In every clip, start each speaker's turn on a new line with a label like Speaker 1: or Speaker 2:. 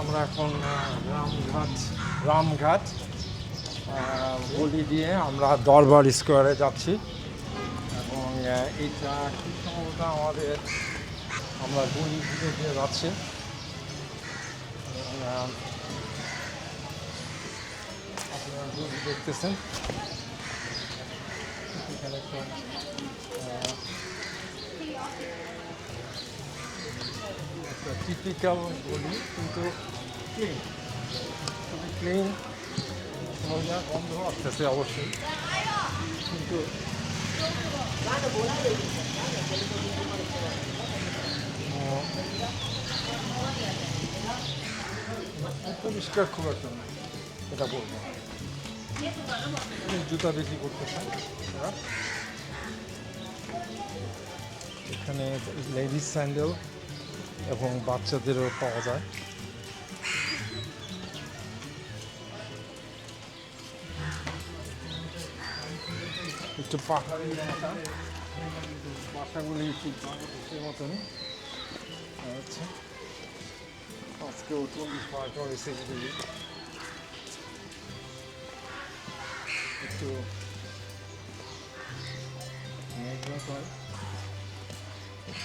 Speaker 1: আমরা এখন রামঘাট রামঘাট গলি দিয়ে আমরা দরবার স্কোয়ারে যাচ্ছি। এবং এইটা কি সম্ভবত আমাদের, আমরা গলি ঘুরে দিয়ে যাচ্ছি। আপনারা দেখতেছেন একটা আহ, একটা টিপিক্যাল গলি কিন্তু ক্লিন খুবই ক্লিন গন্ধ আসতেছে অবশ্যই। কিন্তু পরিষ্কার খুব একটা না এটা বলব। জুতা বিক্রি করতেছে তারা। এখানে লেডিস স্যান্ডেল এবং বাচ্চাদেরও পাওয়া যায়। একটু পাহাড়ি এলাকা। বাসাগুলি ঠিক মতনই। আচ্ছা। আজকেও চল্লিশ একটু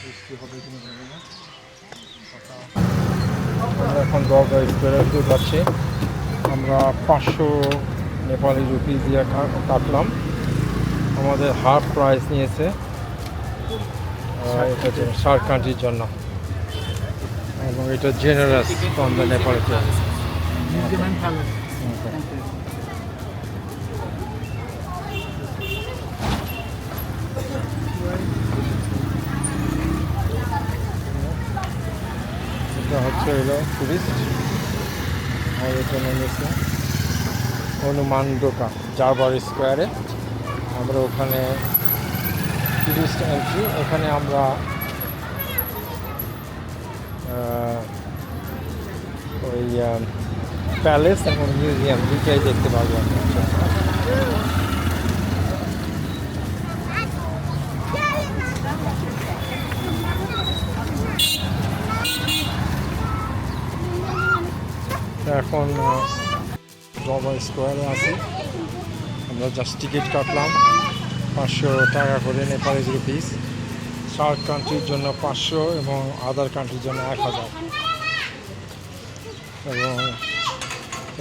Speaker 1: বৃষ্টি হবে কিনা না। আমরা এখন দরগা স্কোয়ারে পাচ্ছি আমরা পাঁচশো নেপালি রুপি দিয়ে কাটলাম। আমাদের হাফ প্রাইস নিয়েছে। সার কান্ট্রির জন্য। এবং এটা জেনারেল ফ্রম দ্য নেপাল এটা হলো টুরিস্ট আর এটা নেমেছে হনুমান দোকান জারবার স্কোয়ারে আমরা ওখানে টুরিস্ট এন্ট্রি এখানে আমরা ওই প্যালেস এবং মিউজিয়াম দুটাই দেখতে পারব। এখন জবা স্কোয়ারে আছি। আমরা জাস্ট টিকিট কাটলাম। পাঁচশো টাকা করে নেপালি রুপিস সার্ক কান্ট্রির জন্য পাঁচশো এবং আদার কান্ট্রির জন্য এক হাজার। এবং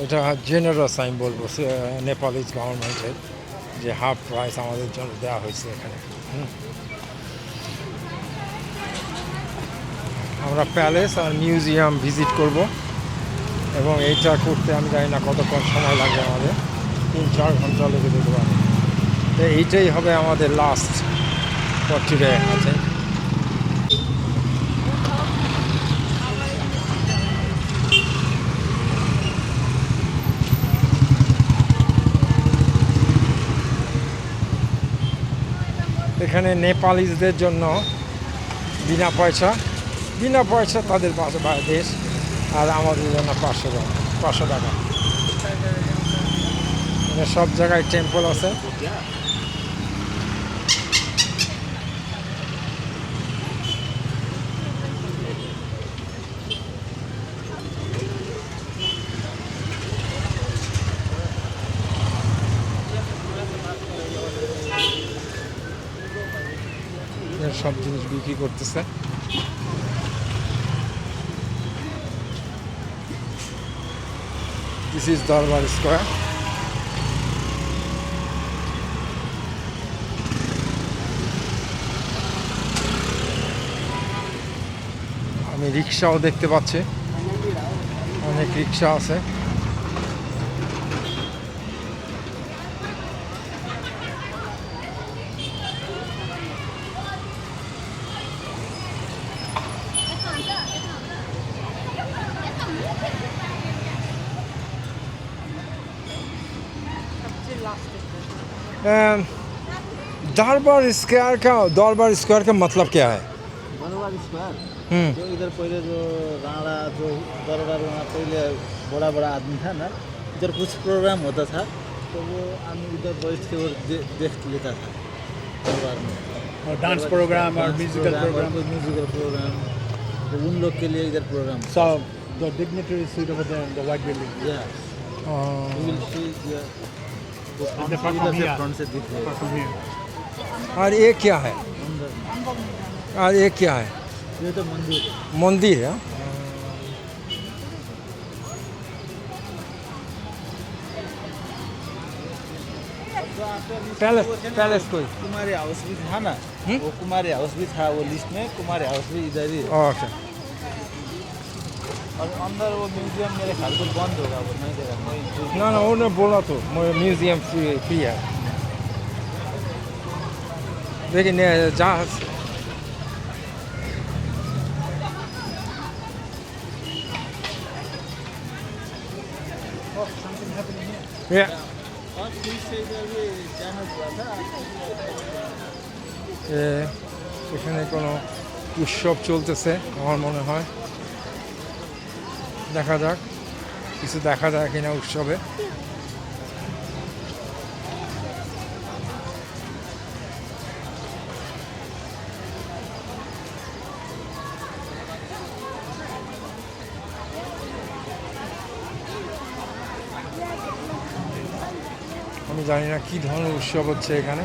Speaker 1: এটা জেনারেস আমি বলব নেপালিজ গভর্নমেন্টের যে হাফ প্রাইস আমাদের জন্য দেওয়া হয়েছে এখানে। আমরা প্যালেস আর মিউজিয়াম ভিজিট করব। এবং এইটা করতে আমি জানি না কতক্ষণ সময় লাগবে আমাদের। তিন, চার ঘণ্টা লেগে যেতে পারে। তো এইটাই হবে আমাদের লাস্ট ফর আছে এখানে নেপালিজদের জন্য বিনা পয়সা বিনা পয়সা তাদের দেশ। আর আমাদের জন্য পাঁচশো টাকা পাঁচশো টাকা। এখানে সব জায়গায় টেম্পল আছে। সব জিনিস বিক্রি করতেছে। This is Darbar Square. আমি রিক্সাও দেখতে পাচ্ছি অনেক রিক্সা আছে दरबार स्क्वायर का दरबार स्क्वायर का मतलब क्या है?
Speaker 2: दरबार स्क्वायर
Speaker 1: हम्म।
Speaker 2: जो इधर पहले जो राणा जो दरबार वहाँ पहले बड़ा बड़ा आदमी था ना इधर कुछ प्रोग्राम होता था तो वो आदमी इधर बैठ के और दे, देख लेता था दरबार में।
Speaker 3: और डांस प्रोग्राम और म्यूजिकल प्रोग्राम
Speaker 2: म्यूजिकल प्रोग्राम तो उन लोग के लिए इधर प्रोग्राम होता
Speaker 3: So the dignitary seat over there in the
Speaker 1: और ये क्या है?
Speaker 2: है
Speaker 1: और ये क्या है?
Speaker 2: ये तो मंदिर।
Speaker 1: मंदिर है। पैलेस पैलेस कोई?
Speaker 2: कुमारी हाउस भी था ना।
Speaker 1: हम्म?
Speaker 2: वो कुमारी हाउस भी था वो लिस्ट में। कुमारी हाउस भी इधर ही है।
Speaker 1: ओके
Speaker 2: और अंदर वो म्यूजियम मेरे ख्याल से बंद होगा वो नहीं देगा मैं जो-
Speaker 1: ना ना उन्होंने बोला तो म्यूजियम फ्री फ्री है लेकिन ये जहाँ ये
Speaker 2: और फिर से इधर भी डैमेज हुआ था
Speaker 1: এ, এখানে কোনো উৎসব চলতেছে আমার মনে হয় দেখা যাক, কিছু দেখা যায় কিনা উৎসবে। আমি জানি না কি ধরনের উৎসব হচ্ছে এখানে।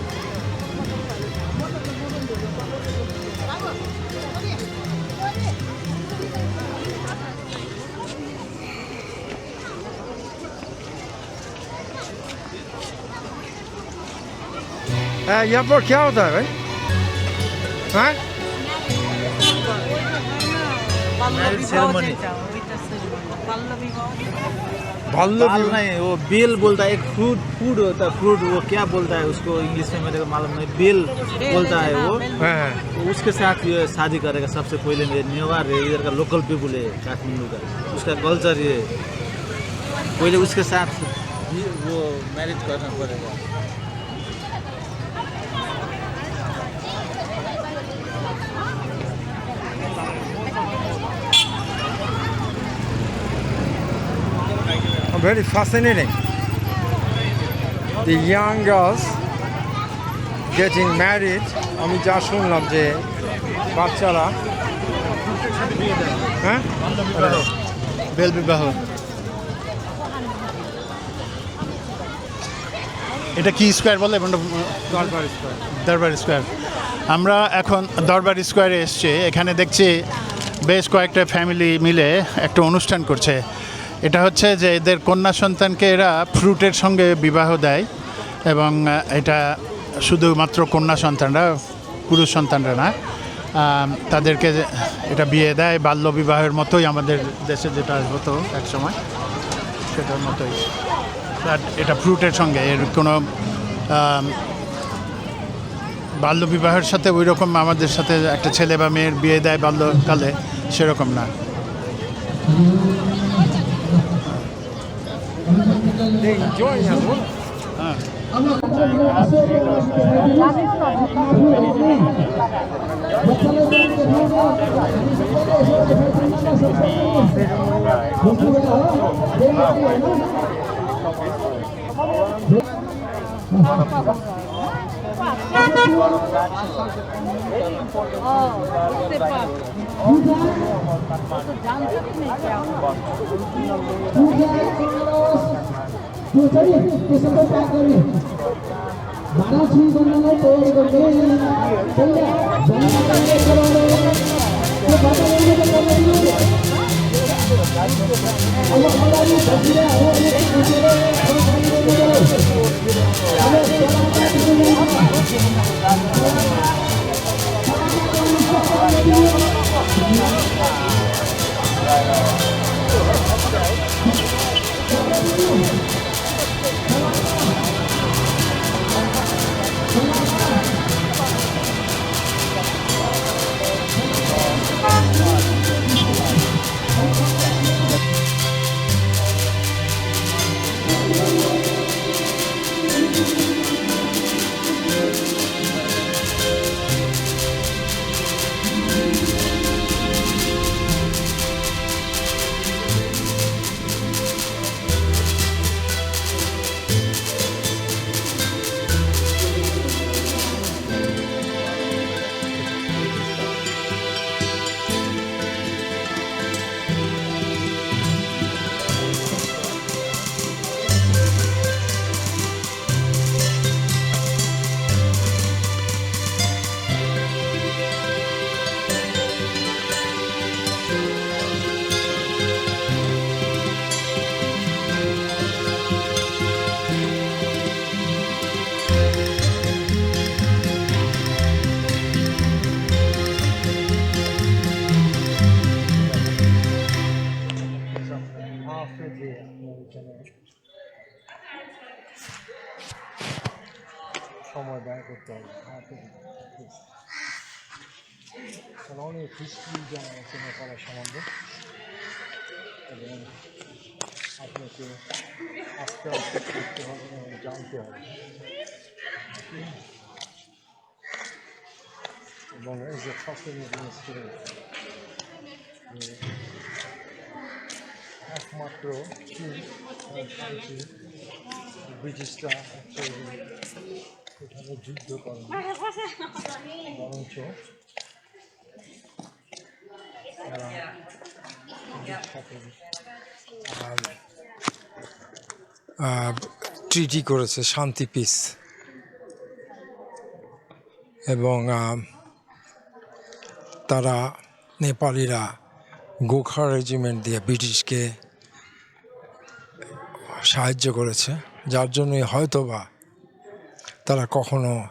Speaker 1: হ্যাঁ यहाँ पर क्या होता है भाई हाँ विवाह
Speaker 2: नहीं वो बेल बोलता है एक फ्रूट फूड होता है फ्रूट वो क्या बोलता है उसको इंग्लिश में मेरे को मालूम नहीं बेल बोलता है वो
Speaker 1: हाँ
Speaker 2: तो उसके साथ ये शादी करेगा सबसे पहले ये नेवार है इधर का लोकल पीपुल है काठमांडू का उसका कल्चर ये पहले उसके साथ वो मैरिज करना पड़ेगा
Speaker 1: very fascinating. The young girls getting married. আমি যা শুনলাম যে বাচ্চারা হ্যাঁ?
Speaker 3: বেল বিবাহ। এটা কি স্কোয়ার বলে?
Speaker 1: দরবার স্কোয়ার।
Speaker 3: দরবার স্কোয়ার। আমরা এখন দরবার স্কোয়ারে এসছি। এখানে দেখছি বেশ কয়েকটা ফ্যামিলি মিলে একটা অনুষ্ঠান করছে। এটা হচ্ছে যে এদের কন্যা সন্তানকে এরা ফ্রুটের সঙ্গে বিবাহ দেয় এবং এটা শুধুমাত্র কন্যা সন্তানরা, পুরুষ সন্তানরা না তাদেরকে এটা বিয়ে দেয়। বাল্য বিবাহের মতোই আমাদের দেশে যেটা হতো এক সময় সেটার মতোই। বাট এটা ফ্রুটের সঙ্গে, এর কোনো বাল্য বিবাহের সাথে ওই রকম আমাদের সাথে একটা ছেলে বা মেয়ের বিয়ে দেয় বাল্যকালে, সেরকম না।
Speaker 1: They enjoying as well.
Speaker 3: হ্যাঁ
Speaker 4: Oh, je sais pas. तो जान सकते नहीं क्या हुआ
Speaker 5: बाराची गणनाला तयारी करते पहिल्या जनताचे करवणे ते बाबांनी करवणे Allah Allah ni berdiri Allah ni berdiri Allah ni berdiri Allah sekarang kita
Speaker 1: করতে হবে তাহলে অনেক হিস্ট্রি জানা আছে নেপালের সম্বন্ধে এবং আপনাকে আস্তে আস্তে করতে হবে এবং জানতে হবে এবং এই যে ফসল স্টুডেন্ট একমাত্র ব্রিটিশরা যুদ্ধ ট্রিটি করেছে, শান্তি পিস এবং তারা নেপালিরা গোখা রেজিমেন্ট দিয়ে ব্রিটিশকে সাহায্য করেছে। যার জন্যই হয়তোবা তারা কখনো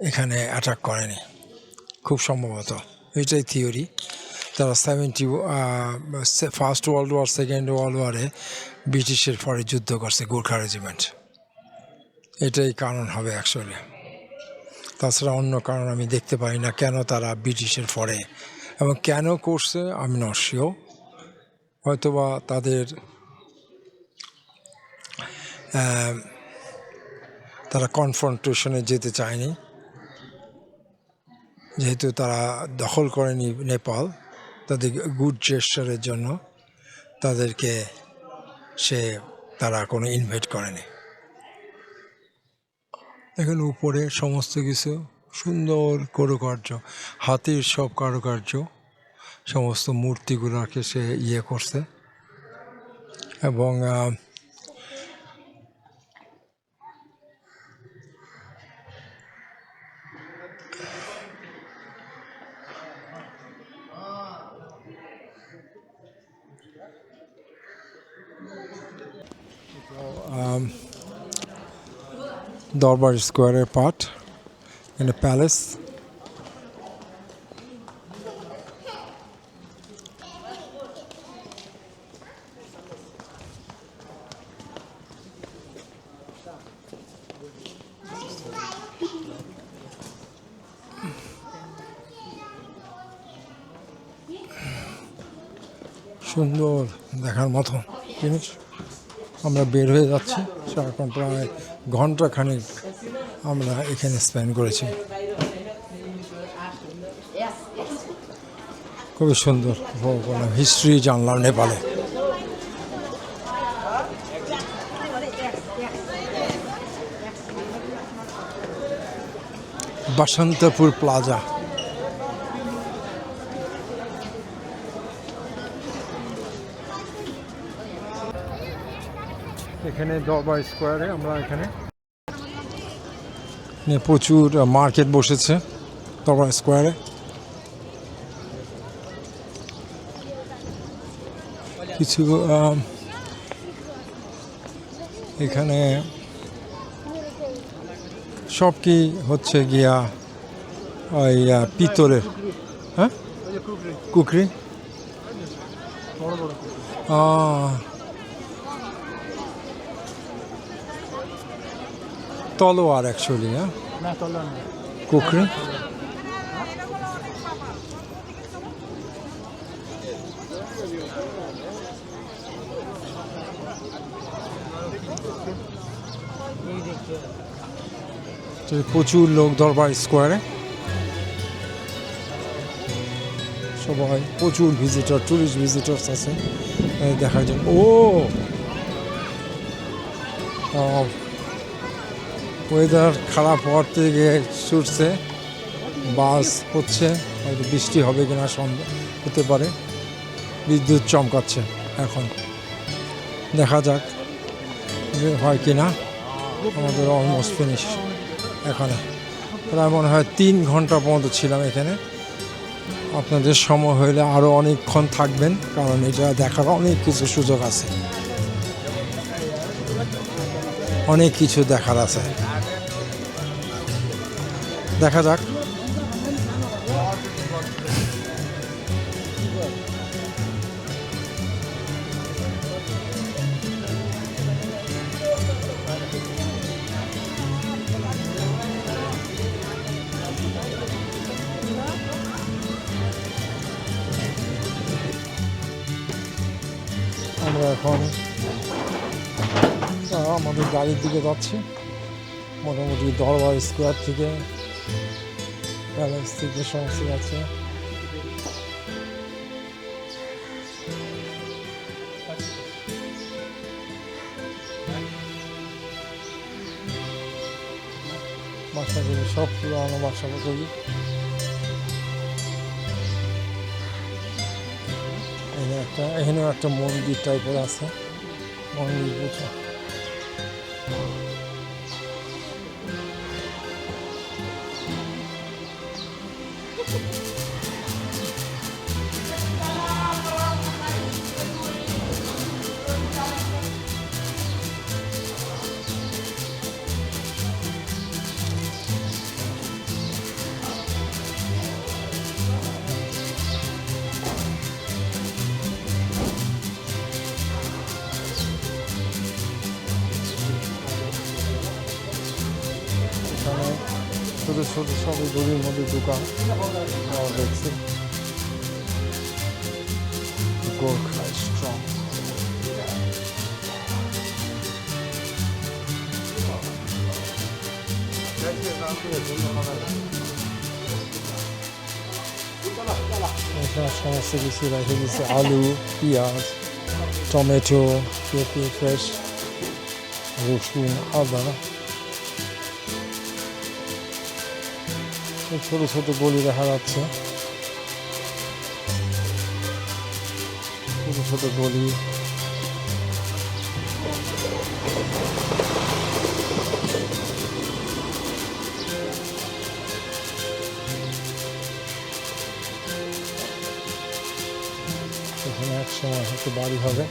Speaker 1: এখানে অ্যাটাক করেনি। খুব সম্ভবত। এটাই থিওরি তারা seventy first world war second world ওয়ারে ব্রিটিশের পরে যুদ্ধ করছে গোর্খা রেজিমেন্ট এটাই কারণ হবে অ্যাকচুয়ালি তাছাড়া অন্য কারণ আমি দেখতে পাই না কেন তারা ব্রিটিশের পরে। এবং কেন করছে আমি নস্যও হয়তোবা তাদের তারা কনফ্রন্টেশনে যেতে চায়নি। যেহেতু তারা দখল করেনি নেপাল, তাদের গুড জেস্টারের জন্য তাদেরকে সে তারা কোনো ইনভাইট করেনি। দেখেন, উপরে সমস্ত কিছু সুন্দর কারুকার্য, হাতির সব কারুকার্য, সমস্ত মূর্তিগুলোকে সে ইয়ে করছে। এবং দরবার স্কোয়ারের পার্ট a palace. সুন্দর দেখার মতো জিনিস আমরা বের হয়ে যাচ্ছি সারাক্ষণ প্রায় ঘণ্টা খানিক আমরা এখানে স্পেন্ড করেছি। খুবই সুন্দর হিস্ট্রি জানলাম নেপালে। বসন্তপুর প্লাজা। এখানে দরবার স্কোয়ারে আমরা এখানে প্রচুর মার্কেট বসেছে দরবার স্কোয়ারে। কিছু এখানে সব কি হচ্ছে গিয়া ওই পিতলের হ্যাঁ? কুকরি। আহ, তলোয়ার অ্যাকচুয়ালি হ্যাঁ কুকরি প্রচুর লোক দরবার স্কোয়ারে সবাই প্রচুর ভিজিটর টুরিস্ট ভিজিটর্স আছে। দেখার জন্য ও! ওয়েদার খারাপ হওয়ার থেকে ছুটছে, বাস হচ্ছে, হয়তো বৃষ্টি হবে কিনা সন্ধ্যা হতে পারে। বিদ্যুৎ চমকাচ্ছে এখন। দেখা যাক হয় কিনা। আমাদের অলমোস্ট ফিনিশ এখানে। প্রায় মনে হয় তিন ঘণ্টা পর্যন্ত ছিলাম এখানে। আপনাদের সময় হলে আরও অনেকক্ষণ থাকবেন, কারণ এটা দেখার অনেক কিছু সুযোগ আছে। অনেক কিছু দেখার আছে। দেখা যাক। আমরা এখন আমাদের গাড়ির দিকে যাচ্ছি। মোটামুটি দরবার স্কোয়ার থেকে প্যালেস থেকে সমস্ত আছে বাসাগুলি সব পুরানো বাসাগুলি এখানে একটা এখানেও একটা মন্দির টাইপের আছে মন্দির বুঝো Thank you. ছোট ছোট সব এই গলির মধ্যে দোকান আমরা দেখছি গোর্খা স্ট্রং এখানে সমস্ত কিছু রেখে দিচ্ছে আলু পেঁয়াজ টমেটো পেঁপে ফ্রেশ রসুন আদা ছোট ছোট গলি দেখা যাচ্ছে ছোট ছোট গলি। এখানে এক সময় হয়তো বাড়ি হবে।